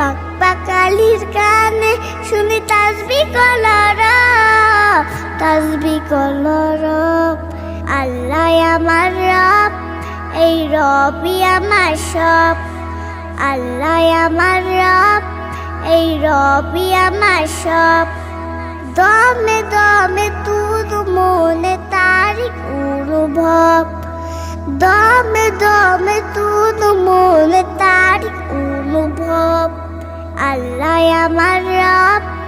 পাক পাকালির গানে শুনি তাসবি কলর তাসবি কলর। আল্লাহ আমার রব, এই রবি আমার সব। আল্লাহ আমার রব, এই রবি আমার সব। দমে দমে তুদ মনে তারিখ অনুভব। দমে দমে তুদ মনে আল্লাহ আমার রব।